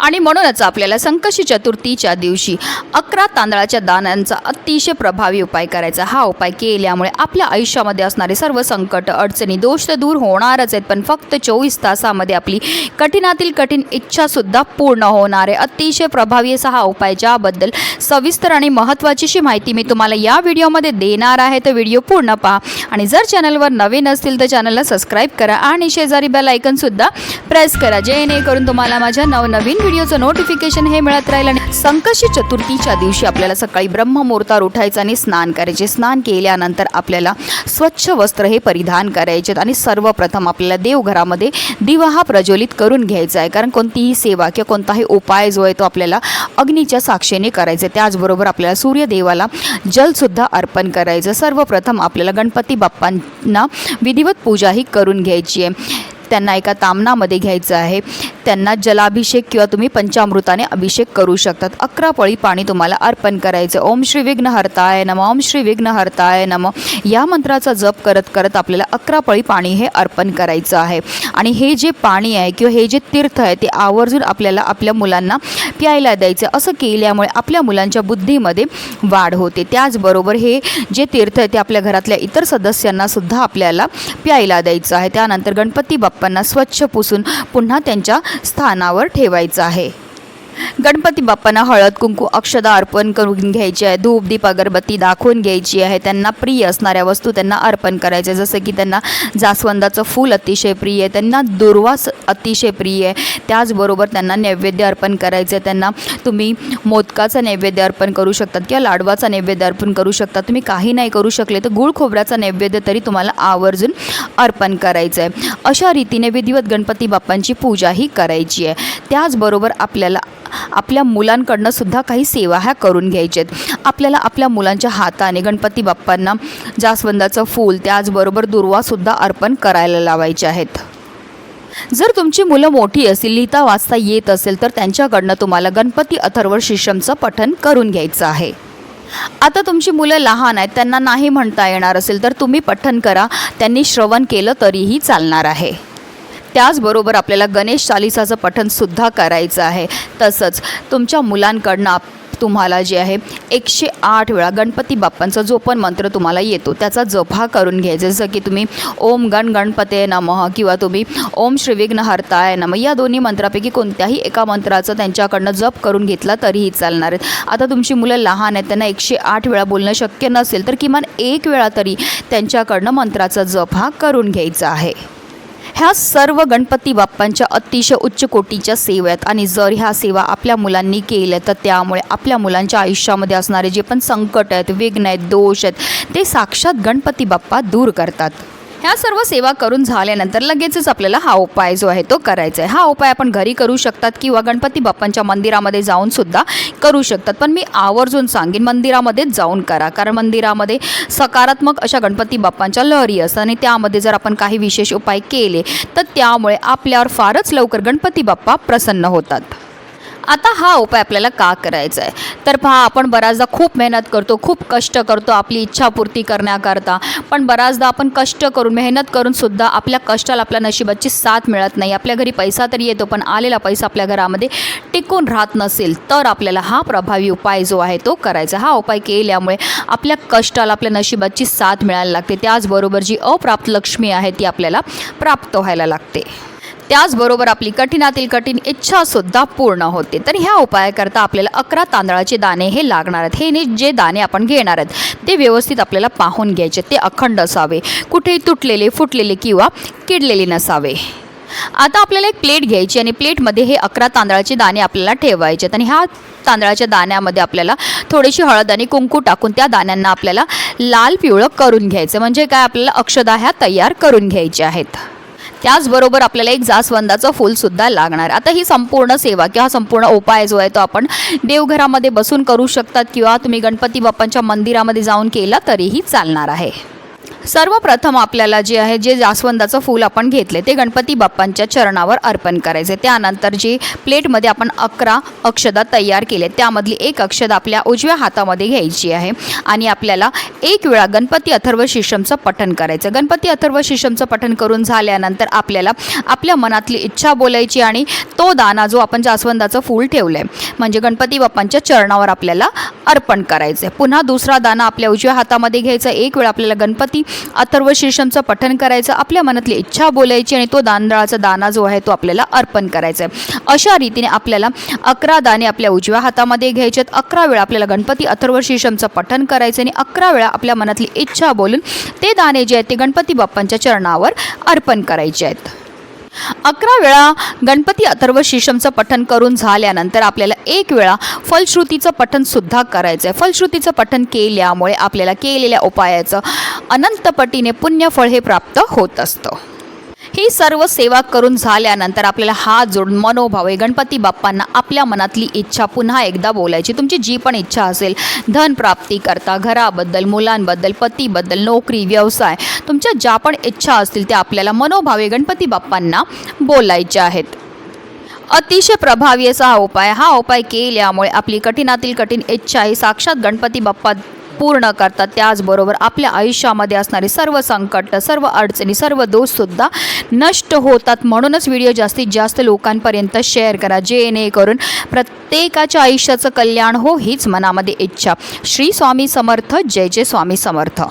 आणि म्हणूनच आपल्याला संकष्टी चतुर्थीच्या दिवशी अकरा तांदळाच्या दाण्यांचा अतिशय प्रभावी उपाय करायचा. हा उपाय केल्यामुळे आपल्या आयुष्यामध्ये असणारे सर्व संकट अडचणी दोष तर दूर होणारच आहेत पण फक्त चोवीस तासामध्ये आपली कठीणातील कठीण इच्छासुद्धा पूर्ण होणार आहे. अतिशय प्रभावी असा हा उपाय ज्याबद्दल सविस्तर आणि महत्त्वाचीशी माहिती मी तुम्हाला या व्हिडिओमध्ये देणार आहे. तर व्हिडिओ पूर्ण पहा आणि जर चॅनलवर नवीन असतील तर चॅनलला सबस्क्राईब करा आणि शेजारी बेल आयकनसुद्धा प्रेस करा. जेणेकरून तुम्हाला माझ्या नवनवीन नवीन व्हिडिओचं नोटिफिकेशन हे मिळत राहील आणि संकष्टी चतुर्थीच्या दिवशी आपल्याला सकाळी ब्रह्ममुहूर्तावर उठायचं आणि स्नान करायचे. स्नान केल्यानंतर आपल्याला स्वच्छ वस्त्र हे परिधान करायचे आणि सर्वप्रथम आपल्याला देवघरामध्ये दिवा हा प्रज्वलित करून घ्यायचा आहे. कारण कोणतीही सेवा किंवा कोणताही उपाय जो आहे तो आपल्याला अग्नीच्या साक्षीने करायचा आहे. त्याचबरोबर आपल्याला सूर्यदेवाला जलसुद्धा अर्पण करायचं सर्वप्रथम आपल्याला गणपती बाप्पांना विधिवत पूजा ही करून घ्यायची आहे. त्यांना एका तामणामध्ये घ्यायचं आहे. त्यांना जलाभिषेक किंवा तुम्ही पंचामृताने अभिषेक करू शकतात. अकरा पळी पाणी तुम्हाला अर्पण करायचं. ओम श्री विघ्न हरताय नम. ओम श्री विघ्न हरताय नम. या मंत्राचा जप करत करत आपल्याला अकरा पळी पाणी हे अर्पण करायचं आहे. आणि हे जे पाणी आहे किंवा हे जे तीर्थ आहे ते आवर्जून आपल्याला आपल्या मुलांना प्यायला द्यायचं. असं केल्यामुळे आपल्या मुलांच्या बुद्धीमध्ये वाढ होते. त्याचबरोबर हे जे तीर्थ आहे ते आपल्या घरातल्या इतर सदस्यांना सुद्धा आपल्याला प्यायला द्यायचं आहे. त्यानंतर गणपती बाप्पांना स्वच्छ पुसून पुन्हा त्यांच्या स्थानावर ठेवायचं आहे. गणपती बाप्पांना हळद कुंकू अक्षदा अर्पण करून घ्यायची आहे. धूप दीप अगरबत्ती दाखवून घ्यायची आहे. त्यांना प्रिय असणाऱ्या वस्तू त्यांना अर्पण करायच्या जसं की त्यांना जास्वंदाचं फूल अतिशय प्रिय आहे. त्यांना दुर्वास अतिशय प्रिय आहे. त्याचबरोबर त्यांना नैवेद्य अर्पण करायचं आहे. त्यांना तुम्ही मोदकाचं नैवेद्य अर्पण करू शकतात किंवा लाडवाचा नैवेद्य अर्पण करू शकता. तुम्ही काही नाही करू शकले तर गुळ खोबऱ्याचा नैवेद्य तरी तुम्हाला आवर्जून अर्पण करायचं आहे. अशा रीतीने विधिवत गणपती बाप्पांची पूजा ही करायची आहे. त्याचबरोबर आपल्याला आपल्या मुलांकडनं सुद्धा काही सेवा ह्या करून घ्यायच्यात आहेत आपल्याला आपल्या मुलांच्या हाताने गणपती बाप्पांना जास्वंदाचं फूल त्याचबरोबर दुर्वासुद्धा अर्पण करायला लावायचे आहेत. जर तुमची मुलं मोठी असतील लिहिता वाचता येत असेल तर त्यांच्याकडनं तुम्हाला गणपती अथर्व शिशमचं पठन करून घ्यायचं आहे. आता तुमची मुलं लहान आहेत त्यांना नाही म्हणता येणार असेल तर तुम्ही पठन करा. त्यांनी श्रवण केलं तरीही चालणार आहे. त्याचबरोबर आपल्याला गणेश चालिसाचं पठनसुद्धा करायचं आहे. तसंच तुमच्या मुलांकडनं आप तुम्हाला जे आहे एकशे आठ वेळा गणपती बाप्पांचा जो पण मंत्र तुम्हाला येतो त्याचा जप हा करून घ्यायचा. जसं की तुम्ही ओम गण गणपते नमः किंवा तुम्ही ओम श्रीविघ्न हरताय नमः या दोन्ही मंत्रापैकी कोणत्याही एका मंत्राचं त्यांच्याकडनं जप करून घेतला तरीही चालणार आहेत आता तुमची मुलं लहान आहेत त्यांना एकशे आठ वेळा बोलणं शक्य नसेल तर किमान एक वेळा तरी त्यांच्याकडनं मंत्राचा जप हा करून घ्यायचा आहे. ह्या सर्व गणपती बाप्पांच्या अतिशय उच्च कोटीच्या सेवा आहेत आणि जर ह्या सेवा आपल्या मुलांनी केल्या तर त्यामुळे आपल्या मुलांच्या आयुष्यामध्ये असणारे जे पण संकट आहेत विघ्न आहेत दोष आहेत ते साक्षात गणपती बाप्पा दूर करतात. ह्या सर्व सेवा करून झाल्यानंतर लगेचच आपल्याला हा उपाय जो आहे तो करायचा आहे. हा उपाय आपण घरी करू शकतात किंवा गणपती बाप्पांच्या मंदिरामध्ये जाऊन सुद्धा करू शकतात. पण मी आवर्जून सांगेन मंदिरामध्येच जाऊन करा. कारण मंदिरामध्ये सकारात्मक अशा गणपती बाप्पांच्या लहरी असतात आणि त्यामध्ये जर आपण काही विशेष उपाय केले तर त्यामुळे आपल्यावर फारच लवकर गणपती बाप्पा प्रसन्न होतात. आता हा उपाय आपल्याला का करायचा आहे तर पहा आपण बऱ्याचदा खूप मेहनत करतो खूप कष्ट करतो आपली इच्छापूर्ती करण्याकरता. पण बऱ्याचदा आपण कष्ट करून मेहनत करूनसुद्धा आपल्या कष्टाला आपल्या नशिबाची साथ मिळत नाही. आपल्या घरी पैसा तरी येतो पण आलेला पैसा आपल्या घरामध्ये टिकून राहत नसेल तर आपल्याला हा प्रभावी उपाय जो आहे तो करायचा. हा उपाय केल्यामुळे आपल्या कष्टाला आपल्या नशिबाची साथ मिळायला लागते. त्याचबरोबर जी अप्राप्त लक्ष्मी आहे ती आपल्याला प्राप्त व्हायला लागते. त्याचबरोबर आपली कठीणातील कठीण इच्छासुद्धा पूर्ण होते. तर ह्या उपायाकरता आपल्याला अकरा तांदळाचे दाणे हे लागणार आहेत. हे ने जे दाणे आपण घेणार आहेत ते व्यवस्थित आपल्याला पाहून घ्यायचे. ते अखंड असावे. कुठेही तुटलेले फुटलेले किंवा किडलेले नसावे. आता आपल्याला एक प्लेट घ्यायची आणि प्लेटमध्ये हे अकरा तांदळाचे दाणे आपल्याला ठेवायचे आणि ह्या तांदळाच्या दाण्यामध्ये आपल्याला थोडीशी हळद आणि कुंकू टाकून त्या दाण्यांना आपल्याला लाल पिवळं करून घ्यायचं म्हणजे काय? आपल्याला अक्षदा ह्या तयार करून घ्यायच्या आहेत. त्याचबरोबर आपल्याला एक जास्वंदाचं फूलसुद्धा लागणार. आता ही संपूर्ण सेवा किंवा संपूर्ण उपाय जो आहे तो आपण देवघरामध्ये बसून करू शकतात किंवा तुम्ही गणपती बाप्पांच्या मंदिरामध्ये जाऊन केला तरीही चालणार आहे. सर्वप्रथम आपल्याला जे आहे जे जास्वंदाचं फूल आपण घेतले ते गणपती बाप्पांच्या चरणावर अर्पण करायचे. त्यानंतर जी प्लेटमध्ये आपण अकरा अक्षदा तयार केले त्यामधली एक अक्षदा आपल्या उजव्या हातामध्ये घ्यायची आहे आणि आपल्याला एक वेळा गणपती अथर्व शिशमचं पठण करायचं. गणपती अथर्व शिशमचं पठण करून झाल्यानंतर आपल्याला आपल्या मनातली इच्छा बोलायची आणि तो दाना जो आपण जास्वंदाचं फूल ठेवलं आहे म्हणजे गणपती बाप्पांच्या चरणावर आपल्याला अर्पण करायचं आहे पुन्हा दुसरा दाना आपल्या उजव्या हातामध्ये घ्यायचा. एक वेळ आपल्याला गणपती अथर्व शीर्षमचं पठण करायचं आपल्या मनातली इच्छा बोलायची आणि तो दानदळाचा दाना जो आहे तो आपल्याला अर्पण करायचा आहे अशा रीतीने आपल्याला अकरा दाणे आपल्या उजव्या हातामध्ये घ्यायचे आहेत अकरा वेळा आपल्याला गणपती अथर्व शीर्षमचं पठण करायचं आणि अकरा वेळा आपल्या मनातली इच्छा बोलून ते दाणे जे आहेत ते गणपती बाप्पांच्या चरणावर अर्पण करायचे आहेत. अकरा वेळा गणपती अथर्व शिशमचं पठण करून झाल्यानंतर आपल्याला एक वेळा फलश्रुतीचं पठणसुद्धा करायचं आहे फलश्रुतीचं पठण केल्यामुळे आपल्याला केलेल्या उपायाचं अनंतपटीने पुण्यफळ हे प्राप्त होत असतं. ही सर्व सेवा करून झाल्यानंतर आपल्याला हात जोडून मनोभावे गणपती बाप्पांना आपल्या मनातली इच्छा पुन्हा एकदा बोलायची. तुमची जी पण इच्छा असेल धन प्राप्ती करता घराबद्दल मुलांबद्दल पतीबद्दल नोकरी व्यवसाय तुमच्या ज्या पण इच्छा असतील त्या आपल्याला मनोभावे गणपती बाप्पांना बोलायच्या आहेत. अतिशय प्रभावी असा हा उपाय हा उपाय केल्यामुळे आपली कठीणातील कठीण इच्छा ही साक्षात गणपती बाप्पा पूर्ण करतात. त्याचबरोबर आपल्या आयुष्यामध्ये असणारे सर्व संकट सर्व अडचणी सर्व दोषसुद्धा नष्ट होतात. म्हणूनच व्हिडिओ जास्तीत जास्त लोकांपर्यंत शेअर करा. जेणेकरून प्रत्येकाच्या आयुष्याचं कल्याण हो हीच मनामध्ये इच्छा. श्री स्वामी समर्थ. जय जय स्वामी समर्थ.